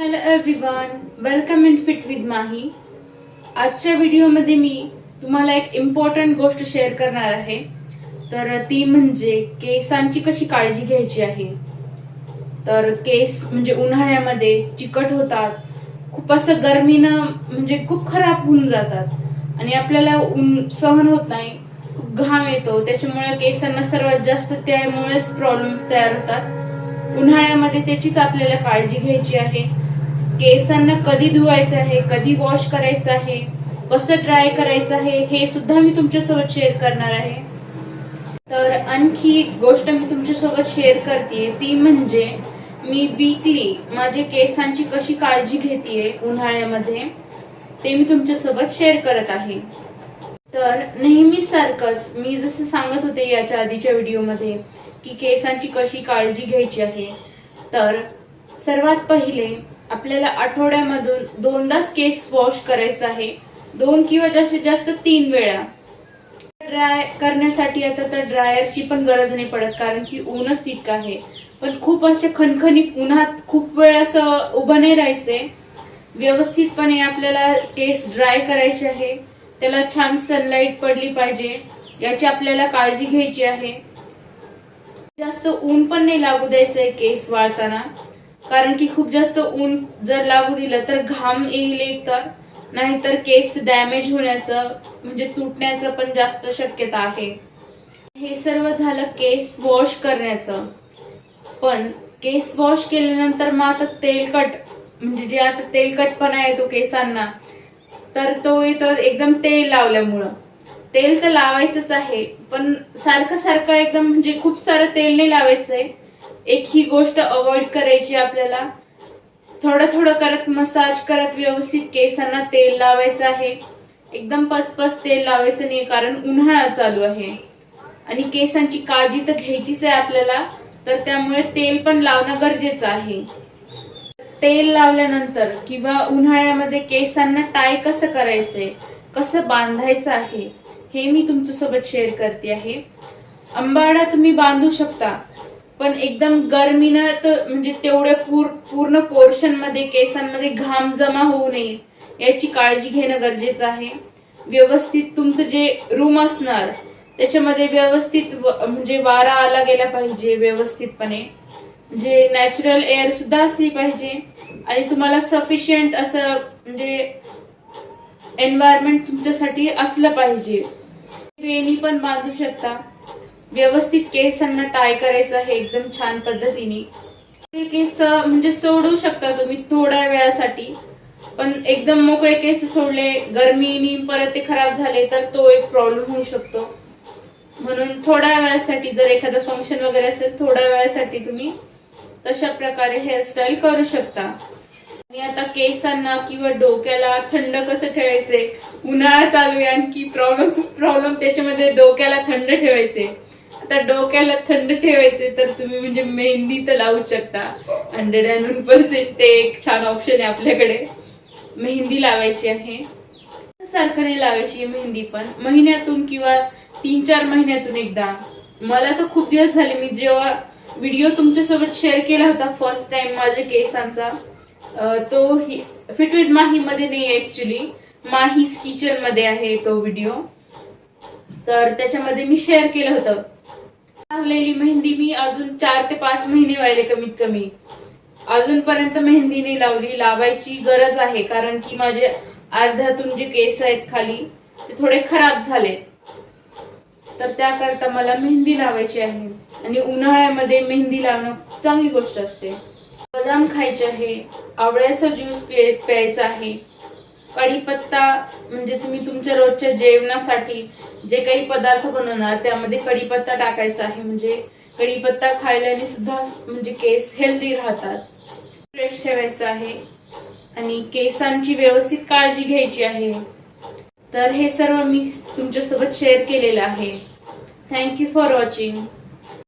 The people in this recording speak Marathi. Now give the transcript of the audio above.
Hello everyone welcome in fit with Mahi आजच्या व्हिडिओमध्ये मी तुम्हाला एक इम्पॉर्टंट गोष्ट शेअर करणार आहे. तर ती म्हणजे केसांची कशी काळजी घ्यायची आहे. तर केस म्हणजे उन्हाळ्यामध्ये चिकट होतात. खूप असं गरमीनं म्हणजे खूप खराब होऊन जातात. आणि आपल्याला ऊन सहन होत नाही. खूप घाम येतो. त्याच्यामुळे केसांना सर्वात जास्त त्यामुळेच प्रॉब्लेम्स तयार होतात. उन्हाळ्यामध्ये त्याचीच आपल्याला काळजी घ्यायची आहे. केसांना कधी धुवायचं आहे कधी वॉश करायचं आहे कसं ड्राय करायचं आहे हे सुद्धा मी तुमच्यासोबत शेअर करणार आहे. तर आणखी एक गोष्ट मी तुमच्यासोबत शेअर करते ती म्हणजे मी वीकली माझे केसांची कशी काळजी घेते उन्हाळ्यामध्ये ते मी तुमच्यासोबत शेअर करत आहे. तर नेहमी सारखंच मी जसं सांगत होते याच्या आधीच्या व्हिडिओमध्ये की केसांची कशी काळजी घ्यायची आहे तर सर्वात पहिले आपल्याला आठवड्यामधून दोनदाच केस वॉश करायचं आहे. दोन किंवा जास्तीत जास्त तीन वेळा. ड्राय करण्यासाठी आता तर ड्रायरची पण गरज नाही पडत कारण की ऊनच तितकं आहे. पण खूप असे खणखणीत उन्हात खूप वेळ असं उभं नाही राहायचंय. व्यवस्थितपणे आपल्याला केस ड्राय करायचे आहे. त्याला छान सनलाईट पडली पाहिजे. याची आपल्याला काळजी घ्यायची आहे. जास्त ऊन पण नाही लागू द्यायचंय केस वाळताना. कारण की खूप जास्त ऊन जर लागू दिलं तर घाम येईल एक तर. नाहीतर केस डॅमेज होण्याचं म्हणजे तुटण्याचं पण जास्त शक्यता आहे. हे सर्व झालं केस वॉश करण्याचं. पण केस वॉश केल्यानंतर मग आता तेलकट म्हणजे जे आता तेलकटपणा येतो केसांना तर तो येतो एकदम तेल लावल्यामुळं. तेल तर लावायचंच आहे पण सारखं सारखं एकदम म्हणजे खूप सारं तेल नाही आहे एक ही गोष्ट अवॉइड करायची आपल्याला. थोडं थोडं करत मसाज करत व्यवस्थित केसांना तेल लावायचं आहे. एकदम पचपच तेल लावायचं नाही कारण उन्हाळा चालू आहे. आणि केसांची काळजी तर घ्यायचीच आहे आपल्याला तर त्यामुळे तेल पण लावणं गरजेचं आहे. तेल लावल्यानंतर किंवा उन्हाळ्यामध्ये केसांना टाय कसं करायचंय कसं बांधायचं आहे हे मी तुमच्यासोबत शेअर करते आहे. अंबाडा तुम्ही बांधू शकता. पण एकदम गरमीनं तर म्हणजे तेवढ्या पूर पूर्ण पोर्शनमध्ये केसांमध्ये घाम जमा होऊ नये याची काळजी घेणं गरजेचं आहे. व्यवस्थित तुमचं जे रूम असणार त्याच्यामध्ये व्यवस्थित व- म्हणजे वारा आला गेला पाहिजे व्यवस्थितपणे. म्हणजे नॅचरल एअर सुद्धा असली पाहिजे. आणि तुम्हाला सफिशियंट असं म्हणजे एन्व्हायरमेंट तुमच्यासाठी असलं पाहिजे. वेणी पण बांधू शकता. व्यवस्थित केसांना टाय करायचं आहे एकदम छान पद्धतीने. हे केस म्हणजे सोडू शकता तुम्ही थोड्या वेळासाठी पण एकदम मोकळे केस सोडले गरमीनी परत ते खराब झाले तर तो एक प्रॉब्लेम होऊ शकतो. म्हणून थोड्या वेळासाठी जर एखादं फंक्शन वगैरे असेल थोड्या वेळासाठी तुम्ही तशा प्रकारे हेअरस्टाईल करू शकता. आणि आता केसांना किंवा डोक्याला थंड कसं ठेवायचे उन्हाळा चालू आहे आणखी प्रॉब्लेम प्रॉब्लेम त्याच्यामध्ये डोक्याला थंड ठेवायचे फक्त डोक्याला थंड ठेवायचे तर तुम्ही म्हणजे मेहंदी तर लावू शकता. हंड्रेड अँड वन पर्सेंट ते एक छान ऑप्शन आहे आपल्याकडे. मेहंदी लावायची आहे. सारखं लावायची मेहंदी पण. महिन्यातून किंवा तीन चार महिन्यातून एकदा. मला तर खूप दिवस झाले मी जेव्हा व्हिडिओ तुमच्यासोबत शेअर केला होता फर्स्ट टाइम माझ्या केसांचा तो फिट विथ माही मध्ये नाही ऍक्च्युली माहीज किचनमध्ये आहे तो व्हिडिओ तर त्याच्यामध्ये मी शेअर केलं होतं. लावलेली मेहंदी मी अजून चार ते पाच महिने व्हायले कमीत कमी. अजूनपर्यंत मेहंदी नाही लावली लावायची गरज आहे कारण की माझे अर्ध्यातून जे केस आहेत खाली ते थोडे खराब झाले. तर त्याकरता मला मेहंदी लावायची आहे. आणि उन्हाळ्यामध्ये मेहंदी लावणं चांगली गोष्ट असते. बदाम खायचे आहे आवळ्याचा ज्यूस प्यायचा आहे. कढीपत्ता म्हणजे तुम्ही तुमच्या रोजच्या जेवणासाठी जे काही पदार्थ बनवणार त्यामध्ये कढीपत्ता टाकायचा आहे. म्हणजे कढीपत्ता खायल्याने सुद्धा म्हणजे केस हेल्दी राहतात. फ्रेश ठेवायचं आहे. आणि केसांची व्यवस्थित काळजी घ्यायची आहे. तर हे सर्व मी तुमच्यासोबत शेअर केलेलं आहे. Thank you for watching